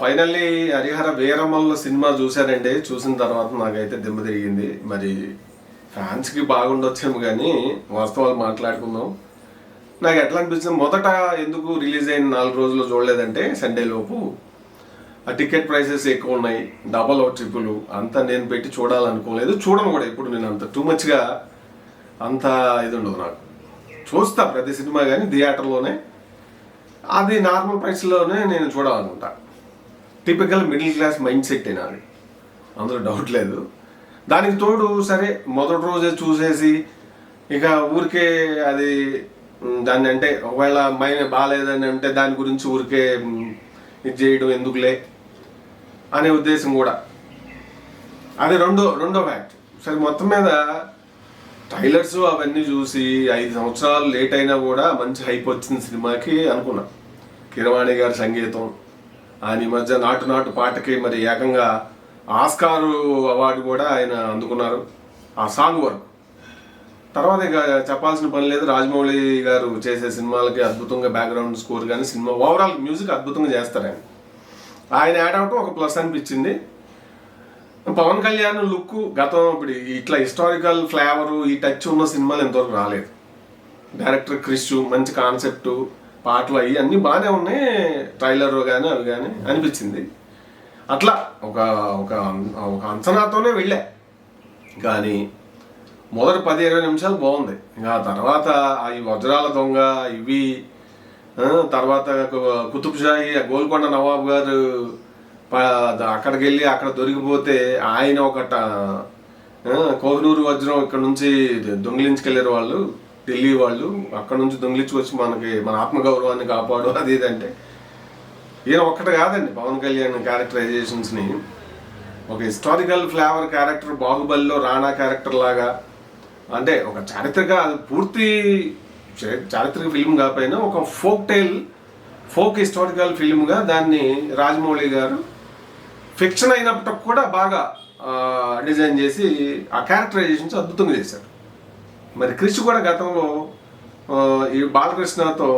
Finally Harihara Veeramalla cinema చూశానండి. చూసిన తర్వాత నాకైతే దిమ్మ తిరిగింది. మరి ఫ్యాన్స్కి బాగుండొచ్చేమో కానీ వాస్తవాలు మాట్లాడుకుందాం. నాకు ఎట్లా అనిపించింది? మొదట ఎందుకు రిలీజ్ అయిన నాలుగు రోజులు చూడలేదంటే సండే లోపు ఆ టికెట్ ప్రైసెస్ ఎక్కువ ఉన్నాయి. Double triple. అంతా నేను పెట్టి చూడాలనుకోలేదు. చూడను కూడా ఇప్పుడు నేను అంత టూ మచ్గా అంత ఇది ఉండదు నాకు. చూస్తా ప్రతి సినిమా కానీ థియేటర్లోనే అది నార్మల్ ప్రైస్లోనే నేను చూడాలనుకుంటా. Typical middle class mindset అది అందులో డౌట్ లేదు. దానికి తోడు సరే మొదటి రోజే చూసేసి ఇక ఊరికే అది దాన్ని అంటే ఒకవేళ మైన బాగాలేదని అంటే దాని గురించి ఊరికే ఇది చేయడం ఎందుకులే అనే ఉద్దేశం కూడా. అది రెండో రెండో ఫ్యాక్ట్ సరే మొత్తం మీద ట్రైలర్స్ అవన్నీ చూసి ఐదు సంవత్సరాలు లేట్ అయినా కూడా మంచి హైప్ వచ్చింది సినిమాకి అనుకున్నా. కిరవాణి గారి సంగీతం ఆయన ఈ మధ్య నాటు నాటు పాటకి మరి ఏకంగా ఆస్కారు అవార్డు కూడా ఆయన అందుకున్నారు. ఆ సాంగ్ వరకు. తర్వాత ఇక చెప్పాల్సిన పని లేదు. రాజమౌళి గారు చేసే సినిమాలకి అద్భుతంగా బ్యాక్గ్రౌండ్ స్కోర్ కానీ సినిమా ఓవరాల్ మ్యూజిక్ అద్భుతంగా చేస్తారు ఆయన. ఆయన యాడ్ అవటం ఒక ప్లస్ అనిపించింది. పవన్ కళ్యాణ్ లుక్ గతం ఇప్పుడు ఇట్లా హిస్టారికల్ ఫ్లేవర్ ఈ టచ్ ఉన్న సినిమాలు ఎంతవరకు రాలేదు. డైరెక్టర్ క్రిష్ మంచి కాన్సెప్ట్ పాటలు అవి అన్నీ బాగానే ఉన్నాయి. ట్రైలర్ కానీ అవి కానీ అనిపించింది. అట్లా ఒక ఒక ఒక అంచనాతోనే వెళ్ళా. కానీ మొదటి పది ఇరవై నిమిషాలు బాగుంది. ఇంకా ఆ తర్వాత ఈ వజ్రాల దొంగ ఇవి తర్వాత కుతుబ్షాహి ఆ గోల్కొండ నవాబ్ గారు అక్కడికి వెళ్ళి అక్కడ దొరికిపోతే ఆయన ఒకట ఆ, కోహినూరు వజ్రం ఇక్కడ నుంచి దొంగిలించుకెళ్ళారు వాళ్ళు ఢిల్లీ వాళ్ళు. అక్కడ నుంచి దొంగిలించుకొచ్చి మనకి మన ఆత్మగౌరవాన్ని కాపాడు. అది ఇది అంటే ఈయన ఒక్కటి కాదండి పవన్ కళ్యాణ్ క్యారెక్టరైజేషన్స్ని. ఒక హిస్టారికల్ ఫ్లేవర్ క్యారెక్టర్ బాహుబలిలో రాణా క్యారెక్టర్ లాగా. అంటే ఒక చారిత్రక పూర్తి చారిత్రక ఫిల్మ్ కాకపోయినా ఒక ఫోక్ టైల్ ఫోక్ హిస్టారికల్ ఫిల్మ్గా దాన్ని రాజమౌళి గారు ఫిక్షన్ అయినప్పటికి కూడా బాగా డిజైన్ చేసి ఆ క్యారెక్టరైజేషన్స్ అద్భుతంగా చేశారు. మరి క్రిష్ కూడా గతంలో ఈ బాలకృష్ణతో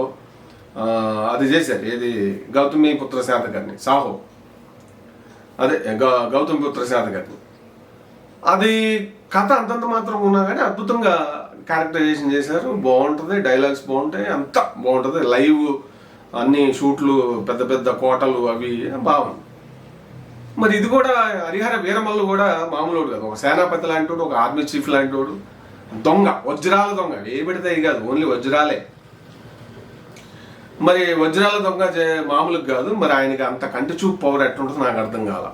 అది చేశారు. ఏది? గౌతమి పుత్ర శాతకర్ణి సాహో. అదే గౌతమి పుత్ర శాతకర్ణి. అది కథ అంతంత మాత్రం ఉన్నా కానీ అద్భుతంగా క్యారెక్టరైజేషన్ చేశారు. బాగుంటుంది డైలాగ్స్ బాగుంటాయి అంతా బాగుంటుంది. లైవ్ అన్ని షూట్లు పెద్ద పెద్ద కోటలు అవి బాగుంది మరి ఇది కూడా హరిహర వీరమల్లు కూడా మామూలు కాదు. ఒక సేనాపతి లాంటి వాడు, ఒక ఆర్మీ చీఫ్ లాంటి వాడు దొంగ వజ్రాల దొంగ ఏ పెడితే కాదు ఓన్లీ వజ్రాలే. మరి వజ్రాల దొంగ చే- మామూలుగా కాదు మరి ఆయనకి అంత కంటి చూపు పవర్ ఎట్లుంటుందో నాకు అర్థం కాల.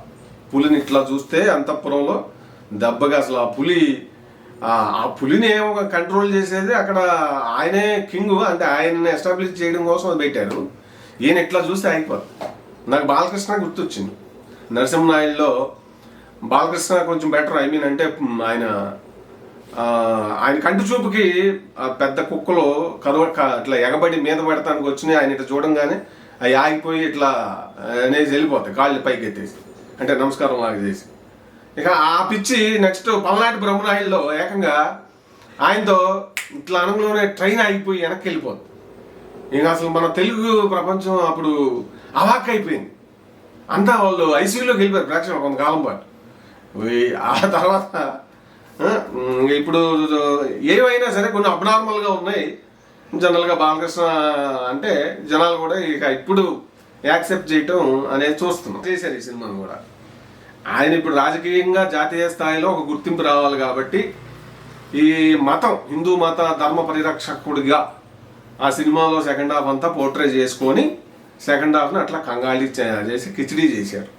పులిని ఇట్లా చూస్తే అంతఃపురంలో దెబ్బగా అసలు ఆ పులి ఆ పులిని ఏమో కంట్రోల్ చేసేది అక్కడ ఆయనే కింగ్ అంటే ఆయనని ఎస్టాబ్లిష్ చేయడం కోసం పెట్టారు. ఈయన ఇట్లా చూస్తే అయిపోతుంది నాకు బాలకృష్ణ గుర్తొచ్చింది. నరసింహనాయుడులో బాలకృష్ణ కొంచెం బెటర్ ఐ మీన్ అంటే ఆయన ఆయన కంటి చూపుకి పెద్ద కుక్కలు కరువ ఇట్లా ఎగబడి మీద పెడతానికి వచ్చినాయి. ఆయన ఇట్లా చూడంగానే అవి ఆగిపోయి ఇట్లా అనేసి వెళ్ళిపోతాయి. కాళ్ళు పైకి ఎత్తేసి. అంటే నమస్కారం లాగా చేసి. ఇక ఆ పిచ్చి నెక్స్ట్ పల్నాటి బ్రహ్మనాయుల్లో ఏకంగా ఆయనతో ఇట్లా అనగంలోనే ట్రైన్ ఆగిపోయి వెనక్కి వెళ్ళిపోతుంది ఇంకా అసలు మన తెలుగు ప్రపంచం అప్పుడు అవాక్ అయిపోయింది అంతా వాళ్ళు ఐసీయూలోకి వెళ్ళిపోయారు ప్రేక్షకులు కొంతకాలం పాటు. ఆ తర్వాత ఇప్పుడు ఏవైనా సరే కొన్ని అబ్నార్మల్గా ఉన్నాయి. జనరల్గా బాలకృష్ణ అంటే జనాలు కూడా ఇక ఇప్పుడు యాక్సెప్ట్ చేయటం అనేది చూస్తున్నాం చేశారు ఈ సినిమాను కూడా. ఆయన ఇప్పుడు రాజకీయంగా జాతీయ స్థాయిలో ఒక గుర్తింపు రావాలి కాబట్టి ఈ మతం హిందూ మత ధర్మ పరిరక్షకుడిగా ఆ సినిమాలో సెకండ్ హాఫ్ అంతా పోర్ట్రే చేసుకొని సెకండ్ హాఫ్ని అట్లా కంగాళి చేసి కిచిడీ చేశారు.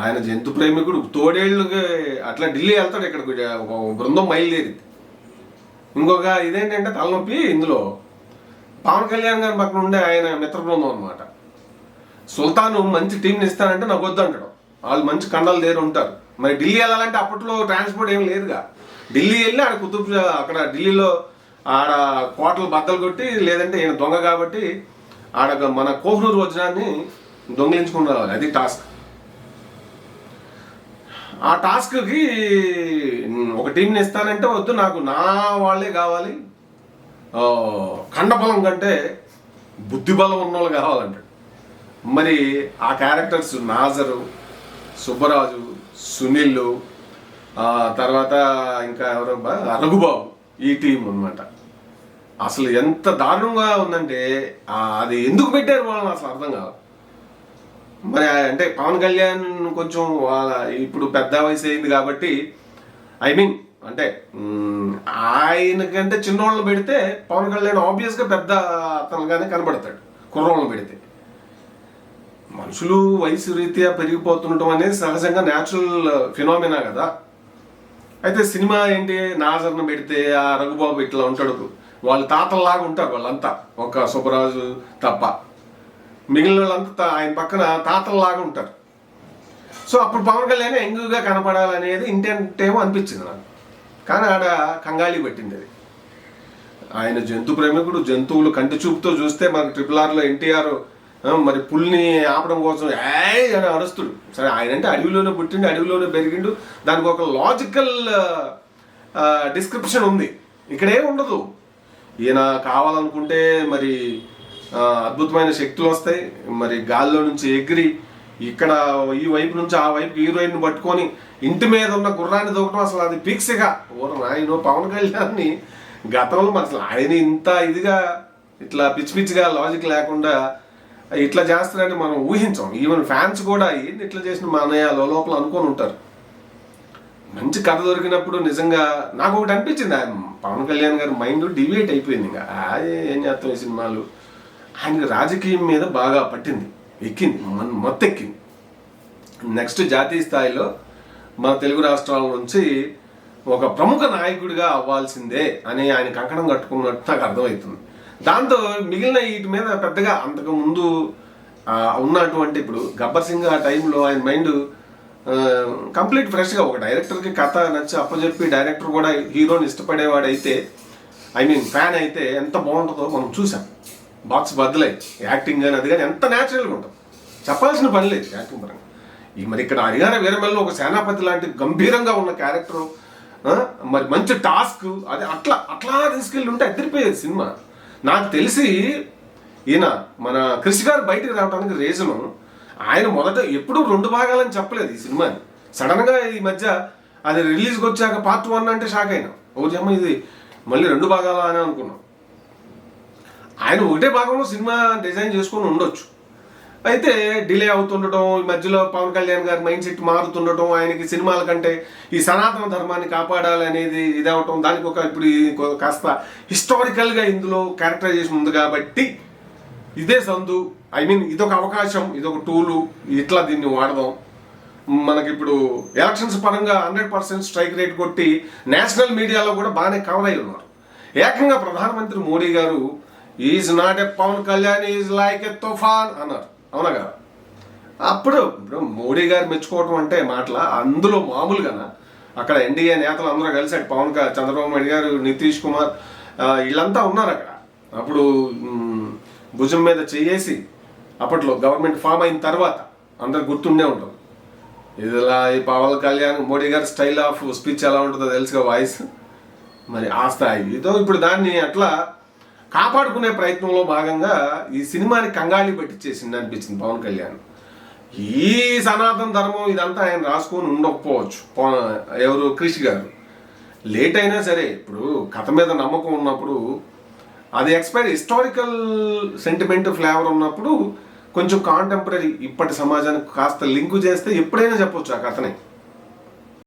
ఆయన జంతు ప్రేమికుడు తోడేళ్ళకి అట్లా ఢిల్లీ వెళ్తాడు ఇక్కడ ఒక బృందం బయలుదేరింది. ఇంకొక ఇదేంటంటే తలనొప్పి ఇందులో. పవన్ కళ్యాణ్ గారి పక్కన ఉండే ఆయన మిత్ర బృందం అనమాట సుల్తాను మంచి టీంని ఇస్తానంటే నాకు వద్దు అంటాడు. వాళ్ళు మంచి కండలు దేరు ఉంటారు. మరి ఢిల్లీ వెళ్ళాలంటే అప్పట్లో ట్రాన్స్పోర్ట్ ఏం లేదుగా. ఢిల్లీ వెళ్ళి ఆడ కుతుబ్ అక్కడ ఢిల్లీలో ఆడ కోటలు బద్దలు కొట్టి లేదంటే ఈయన దొంగ కాబట్టి ఆడ మన కోహ్నూరు వజ్రాన్ని దొంగిలించుకుని రావాలి. అది టాస్క్. ఆ టాస్క్కి ఒక టీంని ఇస్తానంటే వద్దు నాకు నా వాళ్ళే కావాలి. ఖండబలం కంటే బుద్ధిబలం ఉన్న ఉన్నోళ్ళు కావాలంటాడు మరి ఆ క్యారెక్టర్స్ నాజరు సుబ్బరాజు సునీల్ తర్వాత ఇంకా ఎవరబ్బా? రఘుబాబు. ఈ టీం అనమాట అసలు ఎంత దారుణంగా ఉందంటే అది ఎందుకు పెట్టారు వాళ్ళని అసలు అర్థం కాదు. మరి అంటే పవన్ కళ్యాణ్ కొంచెం వాళ్ళ- ఇప్పుడు పెద్ద వయసు అయింది కాబట్టి ఐ మీన్ అంటే ఆయనకంటే చిన్నోళ్ళని పెడితే పవన్ కళ్యాణ్ ఆబ్వియస్గా పెద్ద అతనుగానే కనబడతాడు కుర్రోళ్ళని పెడితే. మనుషులు వయసు రీత్యా పెరిగిపోతుండటం అనేది సహజంగా న్యాచురల్ ఫినామినా కదా. అయితే సినిమా ఏంటి? నాజర్ను పెడితే ఆ రఘుబాబు ఇట్లా ఉంటాడు. వాళ్ళు తాతల్లాగా ఉంటారు వాళ్ళంతా. ఒక సుబ్బరాజు తప్ప. మిగిలిన వాళ్ళంతా ఆయన పక్కన తాతల్లాగా ఉంటారు. సో అప్పుడు పవన్ కళ్యాణ్ యంగ్గా కనపడాలనేది ఇంటెంట్ ఏమో అనిపించింది నాకు. కానీ ఆడ కంగాళి పెట్టింది అది. ఆయన జంతు ప్రేమికుడు జంతువులు కంటి చూపుతో చూస్తే మనకు ట్రిపుల్ ఆర్లో ఎన్టీఆర్ మరి పుల్ని ఆపడం కోసం ఏయ్ అని అరుస్తుడు. సరే ఆయన అంటే అడవిలోనే పుట్టిండు అడవిలోనే పెరిగిండు. దానికి ఒక లాజికల్ డిస్క్రిప్షన్ ఉంది. ఇక్కడే ఉండదు. ఈయన కావాలనుకుంటే మరి అద్భుతమైన శక్తులు వస్తాయి. మరి గాల్లో నుంచి ఎగిరి ఇక్కడ ఈ వైపు నుంచి ఆ వైపు హీరోయిన్ పట్టుకొని ఇంటి మీద ఉన్న గుర్రాన్ని దూకటం అసలు అది పిక్స్గా. ఓర నాయన పవన్ కళ్యాణ్ని గతంలో మరి అసలు ఆయన ఇంత ఇదిగా ఇట్లా పిచ్చి పిచ్చిగా లాజిక్ లేకుండా ఇట్లా చేస్తారని మనం ఊహించాం. ఈవెన్ ఫ్యాన్స్ కూడా ఏంటి ఇట్లా చేసిన మా అన్నయ్య లోపల అనుకొని ఉంటారు. మంచి కథ దొరికినప్పుడు నిజంగా నాకు ఒకటి అనిపించింది పవన్ కళ్యాణ్ గారి మైండ్ డివేట్ అయిపోయింది ఇంకా. ఆ ఏం చేస్తాం ఈ సినిమాలు? ఆయనకి రాజకీయం మీద బాగా పట్టింది. ఎక్కింది. మన మొత్తం ఎక్కింది నెక్స్ట్ జాతీయ స్థాయిలో మన తెలుగు రాష్ట్రాల నుంచి ఒక ప్రముఖ నాయకుడిగా అవ్వాల్సిందే అని ఆయన కంకణం కట్టుకున్నట్టు నాకు అర్థమవుతుంది. దాంతో మిగిలిన వీటి మీద పెద్దగా అంతకు ముందు ఉన్నటువంటి ఇప్పుడు గబ్బర్ సింగ్ ఆ టైంలో ఆయన మైండ్ కంప్లీట్ ఫ్రెష్గా ఒక డైరెక్టర్కి కథ నచ్చి అప్పచెప్పి డైరెక్టర్ కూడా హీరోని ఇష్టపడేవాడైతే ఐ మీన్ ఫ్యాన్ అయితే ఎంత బాగుంటుందో మనం చూసాం బాక్స్ బద్దలై యాక్టింగ్ కానీ అది కానీ ఎంత న్యాచురల్గా ఉంటుంది. చెప్పాల్సిన పని లేదు యాక్టింగ్ పరంగా. ఈ మరి ఇక్కడ హరిహర వీరమల్లో ఒక సేనాపతి లాంటి గంభీరంగా ఉన్న క్యారెక్టర్ మరి మంచి టాస్క్ అది అట్లా అట్లా తీసుకెళ్ళి ఉంటే అదిరిపోయేది సినిమా. నాకు తెలిసి ఈయన మన కృషి గారు బయటికి రావడానికి రీజను ఆయన మొదట ఎప్పుడూ రెండు భాగాలని చెప్పలేదు ఈ సినిమాని సడన్గా ఈ మధ్య అది రిలీజ్కి వచ్చాక పార్ట్ వన్ అంటే షాక్ అయినా. ఓ జమ్మ ఇది మళ్ళీ రెండు భాగాలా అని అనుకున్నాం. ఆయన ఒకటే భాగంలో సినిమా డిజైన్ చేసుకొని ఉండొచ్చు. అయితే డిలే అవుతుండటం ఈ మధ్యలో పవన్ కళ్యాణ్ గారి మైండ్ సెట్ మారుతుండటం ఆయనకి సినిమాల కంటే ఈ సనాతన ధర్మాన్ని కాపాడాలి అనేది ఇదవటం దానికి ఒక ఇప్పుడు కాస్త హిస్టారికల్గా ఇందులో క్యారెక్టరైజేషన్ ఉంది కాబట్టి ఇదే సందు. ఐ మీన్ ఇదొక అవకాశం ఇదొక టూలు ఇట్లా దీన్ని వాడదాం. మనకి ఇప్పుడు ఎలక్షన్స్ పరంగా హండ్రెడ్ పర్సెంట్ స్ట్రైక్ రేట్ కొట్టి నేషనల్ మీడియాలో కూడా బాగానే కవర్ అయి ఉన్నారు. ఏకంగా ప్రధానమంత్రి మోడీ గారు is not a Pawan Kalyan is like a తుఫాన్ అన్నారు. అవునా కదా? అప్పుడు ఇప్పుడు మోడీ గారు మెచ్చుకోవటం అంటే మాటల? అందులో మామూలుగానా? అక్కడ ఎన్డీఏ నేతలు అందరూ కలిసి అటు పవన్ చంద్రబాబు నాయుడు గారు నితీష్ కుమార్ వీళ్ళంతా ఉన్నారు అక్కడ. అప్పుడు భుజం మీద చేయేసి అప్పట్లో గవర్నమెంట్ ఫామ్ అయిన తర్వాత అందరు గుర్తుండే ఉంటుంది ఇదిలా ఈ పవన్ కళ్యాణ్ మోడీ గారి స్టైల్ ఆఫ్ స్పీచ్ ఎలా ఉంటుందో తెలుసుగా వాయిస్ మరి ఆ స్థాయి. ఇదో ఇప్పుడు దాన్ని అట్లా కాపాడుకునే ప్రయత్నంలో భాగంగా ఈ సినిమాని కంగాళి పెట్టించేసింది అనిపించింది పవన్ కళ్యాణ్. ఈ సనాతన ధర్మం ఇదంతా ఆయన రాసుకొని ఉండకపోవచ్చు. ఎవరు? కృషి గారు. లేట్ అయినా సరే ఇప్పుడు కథ మీద నమ్మకం ఉన్నప్పుడు అది ఎక్స్పైర్ హిస్టారికల్ సెంటిమెంట్ ఫ్లేవర్ ఉన్నప్పుడు కొంచెం కాంటెంపరీ ఇప్పటి సమాజానికి కాస్త లింకు చేస్తే ఎప్పుడైనా చెప్పొచ్చు ఆ కథని.